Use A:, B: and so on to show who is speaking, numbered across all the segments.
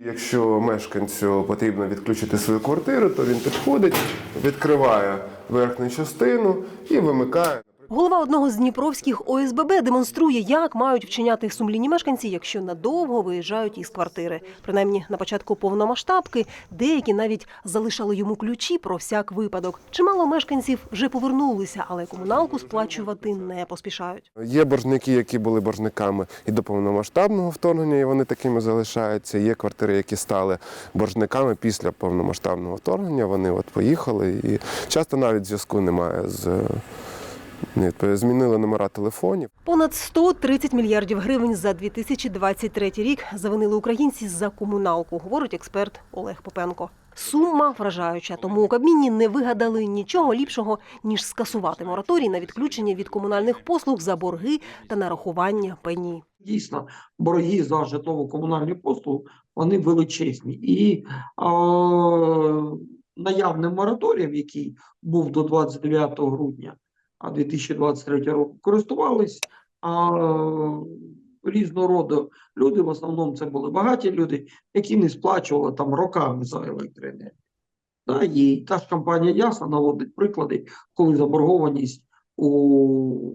A: Якщо мешканцю потрібно відключити свою квартиру, то він підходить, відкриває верхню частину і вимикає.
B: Голова одного з дніпровських ОСББ демонструє, як мають вчиняти сумлінні мешканці, якщо надовго виїжджають із квартири. Принаймні на початку повномасштабки деякі навіть залишали йому ключі про всяк випадок. Чимало мешканців вже повернулися, але комуналку сплачувати не поспішають.
A: Є боржники, які були боржниками і до повномасштабного вторгнення, і вони такими залишаються. Є квартири, які стали боржниками після повномасштабного вторгнення. Вони от поїхали, і часто навіть зв'язку немає з ні, змінили номера телефонів.
B: Понад 130 мільярдів гривень за 2023 рік завинили українці за комуналку, говорить експерт Олег Попенко. Сума вражаюча, тому у Кабміні не вигадали нічого ліпшого ніж скасувати мораторій на відключення від комунальних послуг за борги та нарахування пені.
C: Дійсно, борги за житлово-комунальні послуги вони величезні. І а, наявним мораторієм, який був до 29 грудня 2023 року, користувались а, різного роду люди. В основному це були багаті люди, які не сплачували там роками за електроенергію. Да, і та ж компанія ясно наводить приклади, коли заборгованість у,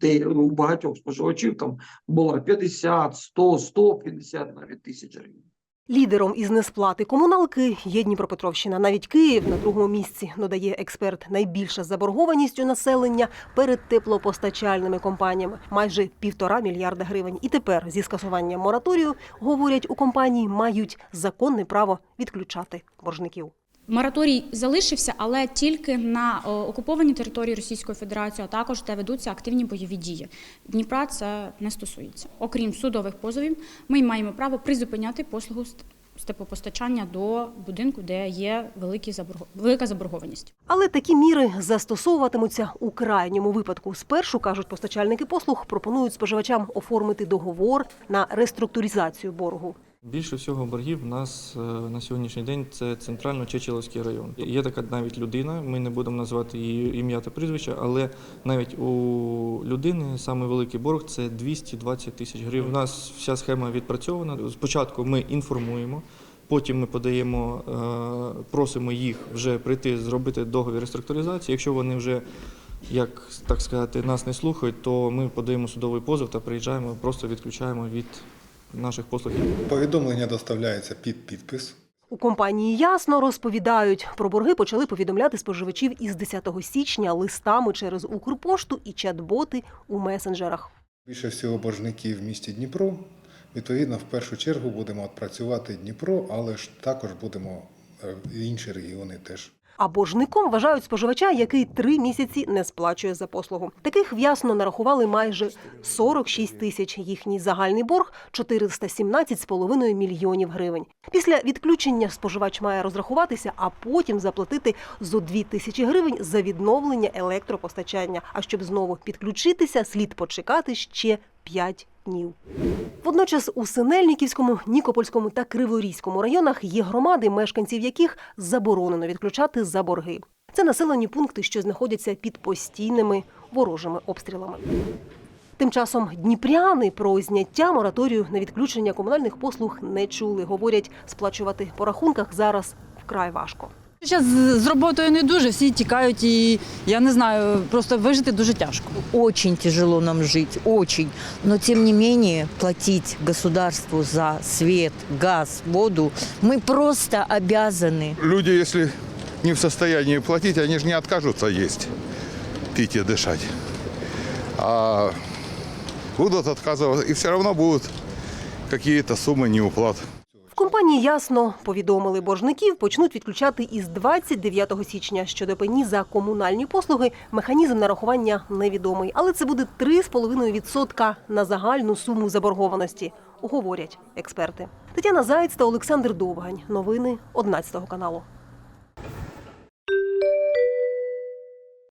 C: де, у багатьох споживачів там була 50, 100, 150 навіть тисяч гривень.
B: Лідером із несплати комуналки є Дніпропетровщина. Навіть Київ на другому місці, додає експерт. Найбільша заборгованість населення перед теплопостачальними компаніями майже півтора мільярда гривень. І тепер зі скасуванням мораторію говорять у компанії мають законне право відключати боржників.
D: Мораторій залишився, але тільки на е, окупованій території Російської Федерації, а також де ведуться активні бойові дії. Дніпра це не стосується. Окрім судових позовів, ми маємо право призупиняти послугу теплопостачання до будинку, де є великі велика заборгованість.
B: Але такі міри застосовуватимуться у крайньому випадку. Спершу кажуть постачальники послуг, пропонують споживачам оформити договор на реструктуризацію боргу.
E: Більше всього боргів в нас е, на сьогоднішній день це центрально-Чечеловський район. Є така навіть людина, ми не будемо називати її ім'я та прізвище, але навіть у людини великий борг це 220 тисяч гривень. У нас вся схема відпрацьована. Спочатку ми інформуємо. Потім ми подаємо, е, просимо їх вже прийти зробити договір реструктуризації. Якщо вони вже, як так сказати, нас не слухають, то ми подаємо судовий позов та приїжджаємо, просто відключаємо від наших послуг.
F: Повідомлення доставляється під підпис.
B: У компанії ясно розповідають про борги почали повідомляти споживачів із 10 січня листами через Укрпошту і чат-боти у месенджерах.
F: Більше всього боржників в місті Дніпро. Відповідно, в першу чергу будемо працювати Дніпро, але ж також будемо е, і інші регіони теж.
B: А боржником вважають споживача, який три місяці не сплачує за послугу. Таких в'ясно нарахували майже 46 тисяч. Їхній загальний борг 417,5 мільйонів гривень. Після відключення споживач має розрахуватися, а потім заплатити зо 2 тисячі гривень за відновлення електропостачання. А щоб знову підключитися, слід почекати ще 5 днів. Водночас у Синельниківському, Нікопольському та Криворізькому районах є громади, мешканців яких заборонено відключати за борги. Це населені пункти, що знаходяться під постійними ворожими обстрілами. Тим часом дніпряни про зняття мораторію на відключення комунальних послуг не чули. Говорять, сплачувати по рахунках зараз вкрай важко.
G: Зараз з з роботою не дуже, всі тікають і я не знаю, просто вижити дуже тяжко.
H: Очень тяжело нам жить, очень. Но тем не менее платить государству за свет, газ, воду мы просто обязаны.
I: Люди, если не в состоянии платить, они же не откажутся есть, пить и дышать. А будут отказываться, и все равно будут какие-то суммы неуплат.
B: Компанії ясно повідомили боржників, почнуть відключати із 29 січня. Щодо пені за комунальні послуги, механізм нарахування невідомий, але це буде 3,5% на загальну суму заборгованості, говорять експерти. Тетяна Заєць та Олександр Довгань. Новини 11 каналу.